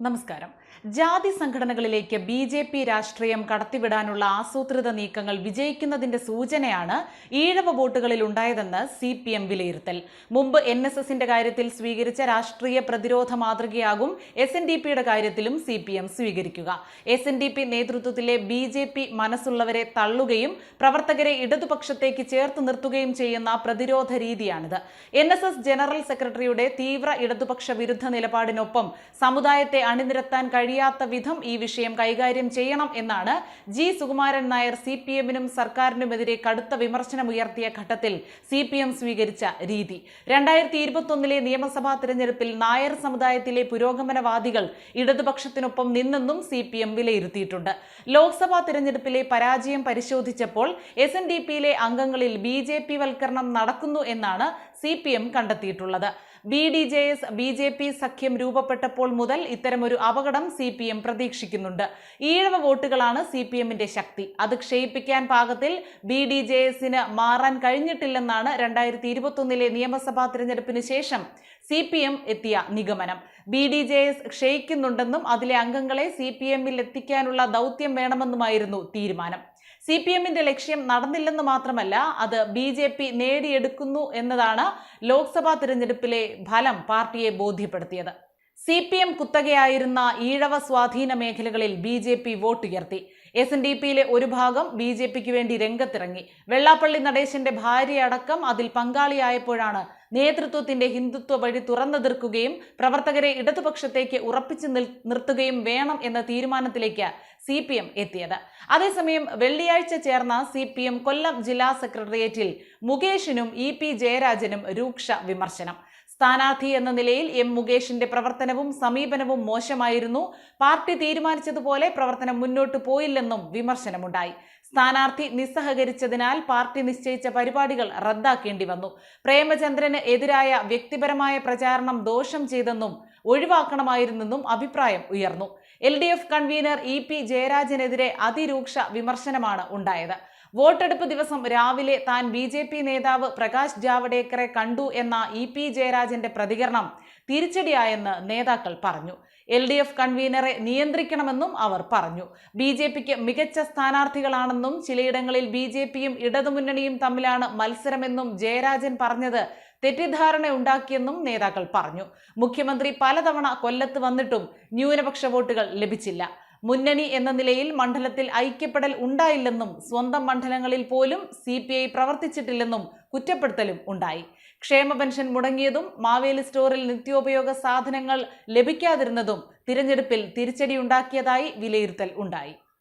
നമസ്കാരം. ജാതി സംഘടനകളിലേക്ക് B J P രാഷ്ട്രീയം കടത്തിവിടാനുള്ള ആസൂത്രിത നീക്കങ്ങൾ വിജയിക്കുന്നതിന്റെ സൂചനയാണ് ഈഴവ വോട്ടുകളിൽ ഉണ്ടായതെന്ന് സി പി എം വിലയിരുത്തൽ. മുമ്പ് എൻ എസ് എസിന്റെ കാര്യത്തിൽ സ്വീകരിച്ച രാഷ്ട്രീയ പ്രതിരോധ മാതൃകയാകും എസ് എൻ ഡി പിയുടെ കാര്യത്തിലും സി പി എം സ്വീകരിക്കുക. എസ് എൻ ഡി പി നേതൃത്വത്തിലെ ബി ജെ പി മനസ്സുള്ളവരെ തള്ളുകയും പ്രവർത്തകരെ ഇടതുപക്ഷത്തേക്ക് ചേർത്ത് നിർത്തുകയും ചെയ്യുന്ന പ്രതിരോധ രീതിയാണിത്. എൻ എസ് എസ് ജനറൽ സെക്രട്ടറിയുടെ തീവ്ര ഇടതുപക്ഷ വിരുദ്ധ നിലപാടിനൊപ്പം സമുദായത്തെ അണിനിരത്താൻ കഴിയാത്ത വിധം ഈ വിഷയം കൈകാര്യം ചെയ്യണം എന്നാണ് G Sukumaran Nair C P എമ്മിനും സർക്കാരിനുമെതിരെ കടുത്ത വിമർശനമുയർത്തിയ ഘട്ടത്തിൽ സി പി എം സ്വീകരിച്ച രീതി. രണ്ടായിരത്തി ഇരുപത്തൊന്നിലെ നിയമസഭാ തിരഞ്ഞെടുപ്പിൽ നായർ സമുദായത്തിലെ പുരോഗമനവാദികൾ ഇടതുപക്ഷത്തിനൊപ്പം നിന്നെന്നും സി പി എം വിലയിരുത്തിയിട്ടുണ്ട്. ലോക്സഭാ തിരഞ്ഞെടുപ്പിലെ പരാജയം പരിശോധിച്ചപ്പോൾ എസ് എൻ ഡി പിയിലെ അംഗങ്ങളിൽ ബി ജെ പി വൽക്കരണം നടക്കുന്നു എന്നാണ് സി പി എം കണ്ടെത്തിയിട്ടുള്ളത്. B D J S B J P സഖ്യം രൂപപ്പെട്ടപ്പോൾ മുതൽ ഇത്തരമൊരു അപകടം സി പി എം പ്രതീക്ഷിക്കുന്നുണ്ട്. ഈഴവ വോട്ടുകളാണ് സി പി എമ്മിന്റെ ശക്തി. അത് ക്ഷയിപ്പിക്കാൻ പാകത്തിൽ ബി ഡി ജെ എസിന് മാറാൻ കഴിഞ്ഞിട്ടില്ലെന്നാണ് രണ്ടായിരത്തി ഇരുപത്തൊന്നിലെ നിയമസഭാ തിരഞ്ഞെടുപ്പിന് ശേഷം സി പി എം എത്തിയ നിഗമനം. ബി ഡി ജെ എസ് ക്ഷയിക്കുന്നുണ്ടെന്നും അതിലെ അംഗങ്ങളെ സി പി എമ്മിൽ എത്തിക്കാനുള്ള ദൗത്യം വേണമെന്നുമായിരുന്നു തീരുമാനം. സി പി എമ്മിന്റെ ലക്ഷ്യം നടന്നില്ലെന്ന് മാത്രമല്ല അത് ബി ജെ പി നേടിയെടുക്കുന്നു എന്നതാണ് ലോക്സഭാ തിരഞ്ഞെടുപ്പിലെ ഫലം പാർട്ടിയെ ബോധ്യപ്പെടുത്തിയത്. സി പി എം കുത്തകയായിരുന്ന ഈഴവ സ്വാധീന മേഖലകളിൽ ബി ജെ പി വോട്ടുയർത്തി എസ് എൻ ഡി പിയിലെ ഒരു ഭാഗം ബി ജെ പിക്ക് വേണ്ടി രംഗത്തിറങ്ങി. വെള്ളാപ്പള്ളി നടേശന്റെ ഭാര്യയടക്കം അതിൽ പങ്കാളിയായപ്പോഴാണ് നേതൃത്വത്തിന്റെ ഹിന്ദുത്വ വഴി തുറന്നെതിർക്കുകയും പ്രവർത്തകരെ ഇടതുപക്ഷത്തേക്ക് ഉറപ്പിച്ചു നിർത്തുകയും വേണം എന്ന തീരുമാനത്തിലേക്ക് സി പി എം എത്തിയത്. അതേസമയം വെള്ളിയാഴ്ച ചേർന്ന സി പി എം കൊല്ലം ജില്ലാ സെക്രട്ടേറിയറ്റിൽ മുകേഷിനും ഇ പി ജയരാജനും രൂക്ഷ വിമർശനം. സ്ഥാനാർത്ഥി എന്ന നിലയിൽ എം മുകേഷിന്റെ പ്രവർത്തനവും സമീപനവും മോശമായിരുന്നു. പാർട്ടി തീരുമാനിച്ചതുപോലെ പ്രവർത്തനം മുന്നോട്ട് പോയില്ലെന്നും വിമർശനമുണ്ടായി. സ്ഥാനാർത്ഥി നിസ്സഹകരിച്ചതിനാൽ പാർട്ടി നിശ്ചയിച്ച പരിപാടികൾ റദ്ദാക്കേണ്ടി വന്നു. പ്രേമചന്ദ്രന് എതിരായ വ്യക്തിപരമായ പ്രചാരണം ദോഷം ചെയ്തെന്നും ഒഴിവാക്കണമായിരുന്നെന്നും അഭിപ്രായം ഉയർന്നു. L D F convener E P ജയരാജനെതിരെ അതിരൂക്ഷ വിമർശനമാണ് ഉണ്ടായത്. വോട്ടെടുപ്പ് ദിവസം രാവിലെ താൻ ബി ജെ പി നേതാവ് പ്രകാശ് ജാവ്ഡേക്കറെ കണ്ടു എന്ന ഇ പി ജയരാജന്റെ പ്രതികരണം തിരിച്ചടിയായെന്ന് നേതാക്കൾ പറഞ്ഞു. എൽ ഡി എഫ് കൺവീനറെ നിയന്ത്രിക്കണമെന്നും അവർ പറഞ്ഞു. ബി ജെ പിക്ക് മികച്ച സ്ഥാനാർത്ഥികളാണെന്നും ചിലയിടങ്ങളിൽ ബി ജെ പിയും ഇടതുമുന്നണിയും തമ്മിലാണ് മത്സരമെന്നും ജയരാജൻ പറഞ്ഞത് തെറ്റിദ്ധാരണ ഉണ്ടാക്കിയെന്നും നേതാക്കൾ പറഞ്ഞു. മുഖ്യമന്ത്രി പലതവണ കൊല്ലത്ത് വന്നിട്ടും ന്യൂനപക്ഷ വോട്ടുകൾ ലഭിച്ചില്ല. മുന്നണി എന്ന നിലയിൽ മണ്ഡലത്തിൽ ഐക്യപ്പെടൽ ഉണ്ടായില്ലെന്നും സ്വന്തം മണ്ഡലങ്ങളിൽ പോലും സി പി ഐ പ്രവർത്തിച്ചിട്ടില്ലെന്നും കുറ്റപ്പെടുത്തലും ഉണ്ടായി. ക്ഷേമ പെൻഷൻ മുടങ്ങിയതും മാവേലി സ്റ്റോറിൽ നിത്യോപയോഗ സാധനങ്ങൾ ലഭിക്കാതിരുന്നതും തിരഞ്ഞെടുപ്പിൽ തിരിച്ചടിയുണ്ടാക്കിയതായി വിലയിരുത്തൽ ഉണ്ടായി.